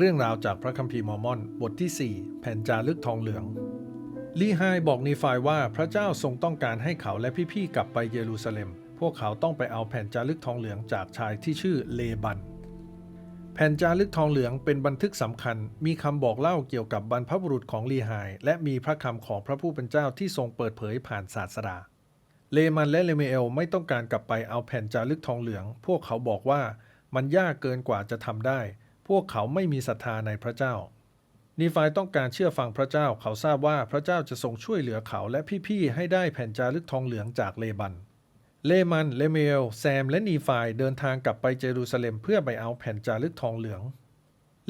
เรื่องราวจากพระคัมภีร์มอร์มอนบทที่ 4 แผ่นจารึกทองเหลือง ลีไฮบอกนีฟายว่าพระเจ้าทรงต้องการให้เขาและพี่ๆกลับไปเยรูซาเล็ม พวกเขาต้องไปเอาแผ่นจารึกทองเหลืองจากชายที่ชื่อเลบัน แผ่นจารึกทองเหลืองเป็นบันทึกสำคัญ มีคำบอกเล่าเกี่ยวกับบรรพบุรุษของลีไฮและมีพระคำของพระผู้เป็นเจ้าที่ทรงเปิดเผยผ่านศาสดา เลมันและเลเมเอลไม่ต้องการกลับไปเอาแผ่นจารึกทองเหลือง พวกเขาบอกว่ามันยากเกินกว่าจะทำได้ พวกเขาไม่มีศรัทธาในพระเจ้านีฟายต้องการเชื่อฟังพระเจ้า เขาทราบว่าพระเจ้าจะทรงช่วยเหลือเขาและพี่ๆให้ได้แผ่นจารึกทองเหลืองจากเลบัน เลมัน เลเมเอลแซม และนีฟายเดินทางกลับไปเยรูซาเล็มเพื่อไปเอาแผ่นจารึกทองเหลือง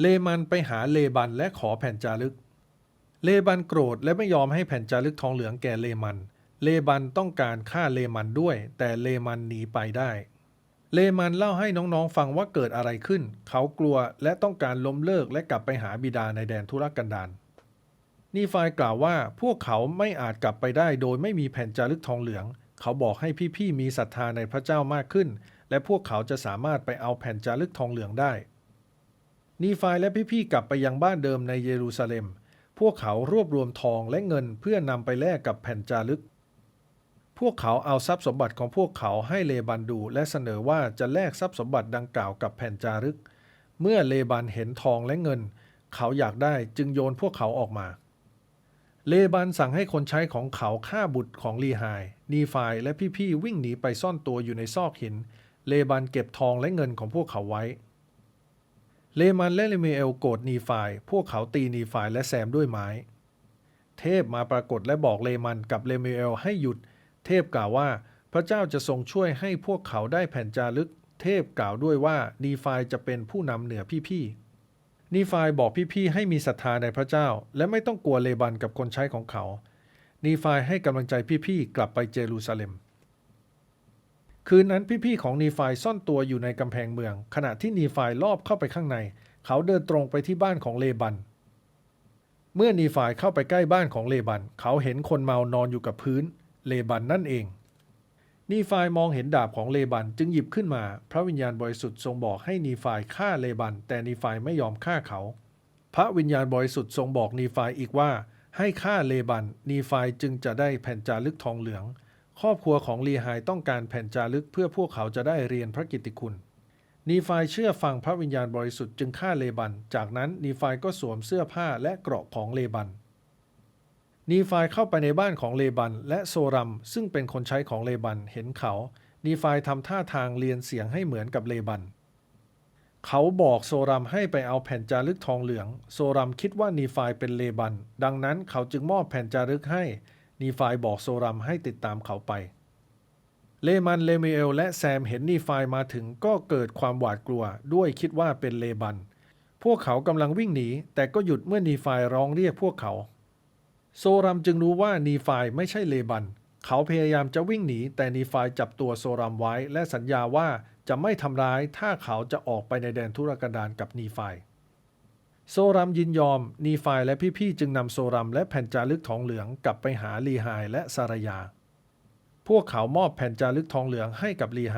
เลมันไปหาเลบันและขอแผ่นจารึก เลบันโกรธและไม่ยอมให้แผ่นจารึกทองเหลืองแก่เลมัน เลบันต้องการฆ่าเลมันด้วย แต่เลมันหนีไปได้ เลมันเล่าให้น้องๆฟังว่าเกิดอะไรขึ้น เขากลัวและต้องการล้มเลิกและกลับไปหาบิดาในแดนทุรกันดารนีฟายกล่าวว่าพวกเขาไม่อาจกลับไปได้โดยไม่มีแผ่นจารึกทองเหลือง เขาบอกให้พี่ๆมีศรัทธาในพระเจ้ามากขึ้น และพวกเขาจะสามารถไปเอาแผ่นจารึกทองเหลืองได้ นีฟายและพี่ๆกลับไปยังบ้านเดิมในเยรูซาเล็ม พวกเขารวบรวมทองและเงินเพื่อนำไปแลกกับแผ่นจารึก พวกเขาเอาทรัพย์สมบัติของพวกเขาให้เลบันดู และเสนอว่าจะแลกทรัพย์สมบัติดังกล่าวกับแผ่นจารึก เมื่อเลบันเห็นทองและเงิน เขาอยากได้จึงโยนพวกเขาออกมา เลบันสั่งให้คนใช้ของเขาฆ่าบุตรของลีไฮนีฟายและพี่ๆวิ่งหนีไปซ่อนตัวอยู่ในซอกหิน เลบันเก็บทองและเงินของพวกเขาไว้ เลมันและเลเมเอลโกรธนีฟายพวกเขาตีนีฟายและแซมด้วยไม้ เทพมาปรากฏและบอกเลมันกับเลเมเอลให้หยุด เทพกล่าวว่า พระเจ้าจะทรงช่วยให้พวกเขาได้แผ่นจารึก เทพกล่าวด้วยว่านีฟายจะเป็นผู้นำเหนือพี่ๆนีฟายบอกพี่ๆให้มีศรัทธาในพระเจ้า และไม่ต้องกลัวเลบันกับคนใช้ของเขานีฟายให้กำลังใจพี่ๆกลับไปเยรูซาเล็ม คืนนั้นพี่ๆของนีฟายซ่อนตัวอยู่ในกำแพงเมือง ขณะที่นีฟายลอบเข้าไปข้างใน เขาเดินตรงไปที่บ้านของเลบัน เมื่อนีฟายเข้าไปใกล้บ้านของเลบัน เขาเห็นคนเมานอนอยู่กับพื้น เลบันนั่นเองนีฟายมองเห็นดาบของเลบันจึงหยิบขึ้นมา พระวิญญาณบริสุทธิ์ทรงบอกให้นีฟายฆ่าเลบัน แต่นีฟายไม่ยอมฆ่าเขา พระวิญญาณบริสุทธิ์ทรงบอกนีฟายอีกว่า ให้ฆ่าเลบัน นีฟายจึงจะได้แผ่นจารึกทองเหลือง ครอบครัวของลีไฮต้องการแผ่นจารึกเพื่อพวกเขาจะได้เรียนพระกิตติคุณ นีฟายเชื่อฟังพระวิญญาณบริสุทธิ์จึงฆ่าเลบัน จากนั้นนีฟายก็สวมเสื้อผ้าและเกราะของเลบัน นีฟายเข้าไปในบ้านของเลบัน และโซรัม ซึ่งเป็นคนใช้ของเลบันเห็นเขานีฟายทำท่าทางเรียนเสียงให้เหมือนกับเลบัน เขาบอกโซรัมให้ไปเอาแผ่นจารึกทองเหลือง โซรัมคิดว่านีฟายเป็นเลบัน ดังนั้นเขาจึงมอบแผ่นจารึกให้นีฟายบอกโซรัมให้ติดตามเขาไป เลมันเลเมเอลและแซมเห็นนีฟายมาถึงก็เกิดความหวาดกลัวด้วยคิดว่าเป็นเลบัน พวกเขากำลังวิ่งหนีแต่ก็หยุดเมื่อนีฟายร้องเรียกพวกเขา โซรัมจึงรู้ว่านีฟายไม่ใช่เลบัน เขาพยายามจะวิ่งหนี แต่นีฟายจับตัวโซรัมไว้ และสัญญาว่าจะไม่ทำร้ายถ้าเขาจะออกไปในแดนทุรกันดารกับนีฟายโซรัมยินยอม นีฟายและพี่ๆจึงนำโซรัมและแผ่นจารึกทองเหลืองกลับไปหาลีไฮและสารยา พวกเขามอบแผ่นจารึกทองเหลืองให้กับลีไฮ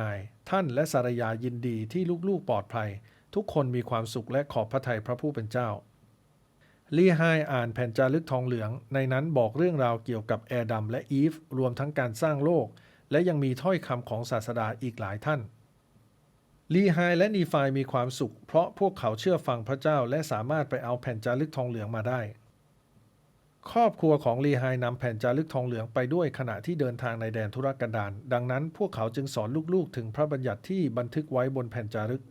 ท่านและสารยายินดีที่ลูกๆปลอดภัย ทุกคนมีความสุขและขอบพระทัยพระผู้เป็นเจ้า ลีไฮอ่านแผ่นจารึกทองเหลือง ในนั้นบอกเรื่องราวเกี่ยวกับแอดัมและอีฟ รวมทั้งการสร้างโลก และยังมีถ้อยคำของศาสดาอีกหลายท่าน ลีไฮและนีฟายมีความสุข เพราะพวกเขาเชื่อฟังพระเจ้าและสามารถไปเอาแผ่นจารึกทองเหลืองมาได้ ครอบครัวของลีไฮนำแผ่นจารึกทองเหลืองไปด้วยขณะที่เดินทางในแดนทุรกันดารดังนั้นพวกเขาจึงสอนลูกๆ ถึงพระบัญญัติที่บันทึกไว้บนแผ่นจารึก